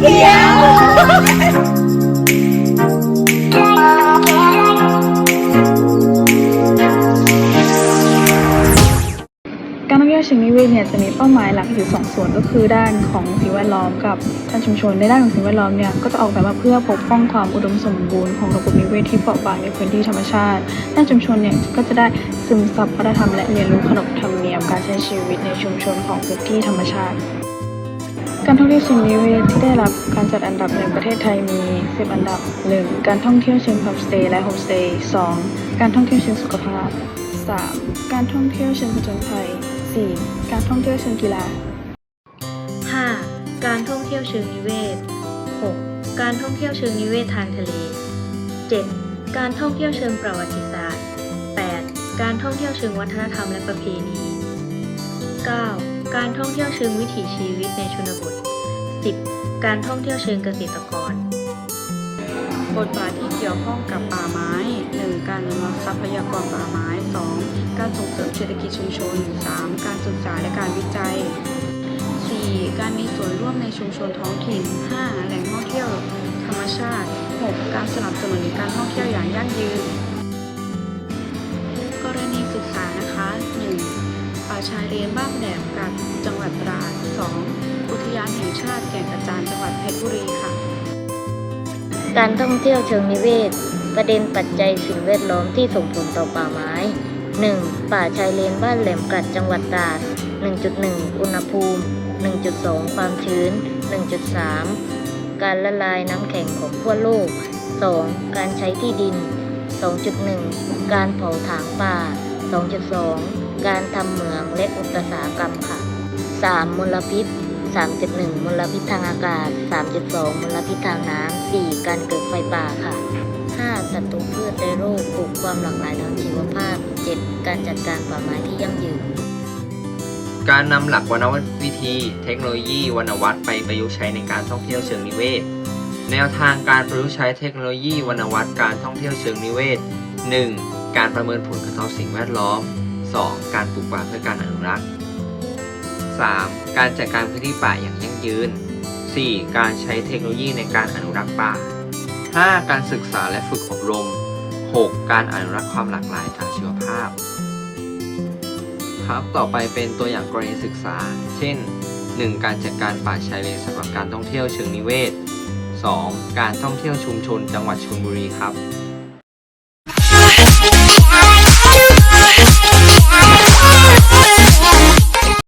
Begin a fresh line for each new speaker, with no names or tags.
เขียว การท่องเที่ยวเชิงนิเวศเนี่ยจะมีเป้าหมายหลักอยู่สองส่วนก็คือด้านของสิ่งแวดล้อมกับด้านชุมชนในด้านของสิ่งแวดล้อมเนี่ยก็จะออกแบบมาเพื่อปกป้องความอุดมสมบูรณ์ของระบบนิเวศที่เปราะบางในพื้นที่ธรรมชาติ ด้านชุมชนเนี่ยก็จะได้ซึมซับวัฒนธรรมและเรียนรู้ขนบธรรมเนียมการใช้ชีวิตในชุมชนของพื้นที่ธรรมชาติ การท่องเที่ยวเชิงนิเวศที่ได้รับการจัดอันดับในประเทศไทยมี 10 อันดับ 1. การท่องเที่ยวเชิงโฮมสเตย์และโฮมสเตย์ 2. การท่องเที่ยวเชิงสุขภาพ 3. การท่องเที่ยวเชิงผจญภัย 4. การท่องเที่ยวเชิงกีฬา
5. การท่องเที่ยวเชิงนิเวศ 6. การท่องเที่ยวเชิงนิเวศทางทะเล 7. การท่องเที่ยวเชิงประวัติศาสตร์ 8. การท่องเที่ยวเชิงวัฒนธรรมและประเพณี 9. การท่องเที่ยวเชิงวิถีชีวิตในชนบท 10. การท่องเที่ยวเชิงเกษตรกร
บทบาทที่เกี่ยวข้องกับป่าไม้ 1. การอนุรักษ์ทรัพยากรป่าไม้ 2. การส่งเสริมเศรษฐกิจชุมชน 3. การศึกษาและการวิจัย 4. การมีส่วนร่วมในชุมชนท้องถิ่น 5. แหล่งท่องเที่ยวธรรมชาติ 6. การสนับสนุนการท่องเที่ยวอย่างยั่งยืน ชายเลนบ้านแหลมกัดจังหวัดตราด 2. อุทยานแห่งชาติแก่งกระจานจังหวัดเพชรบุรีค่ะ
การท่องเที่ยวเชิงนิเวศ ประเด็นปัจจัยสิ่งแวดล้อมที่ส่งผลต่อป่าไม้ 1. ป่าชายเลนบ้านแหลมกัดจังหวัดตราด 1.1 อุณหภูมิ 1.2 ความชื้น 1.3 การละลายน้ำแข็งของขั้วโลก 2. การใช้ที่ดิน 2.1 การเผาถางป่า 2.2 การทำเหมืองและอุตสาหกรรมค่ะ 3. มลพิษ 3.1 มลพิษทางอากาศ 3.2 มลพิษทางน้ำ 4. การเกิดไฟป่าค่ะ 5. ศัตรูพืชและโรคปลูกความหลากหลายทางชีวภาพ 7. การจัดการป่าไม้ที่ยั่งยืน
การนำหลักวรรณวิธี เทคโนโลยีวรรณวัตไปประยุกต์ใช้ในการท่องเที่ยวเชิงนิเวศ แนวทางการประยุกต์ใช้เทคโนโลยีวรรณวัตการท่องเที่ยวเชิงนิเวศ 1. การประเมินผลกระทบสิ่งแวดล้อม 2. การปลูกป่าเพื่อการอนุรักษ์ 3. การจัดการพื้นที่ป่าอย่างยั่งยืน 4. การใช้เทคโนโลยีในการอนุรักษ์ป่า 5. การศึกษาและฝึกอบรม 6. การอนุรักษ์ความหลากหลายทางชีวภาพ ครับ ต่อไปเป็นตัวอย่างกรณีศึกษา เช่น 1. การจัดการป่าชายเลนสำหรับการท่องเที่ยวเชิงนิเวศ 2. การท่องเที่ยวชุมชนจังหวัดชลบุรีครับ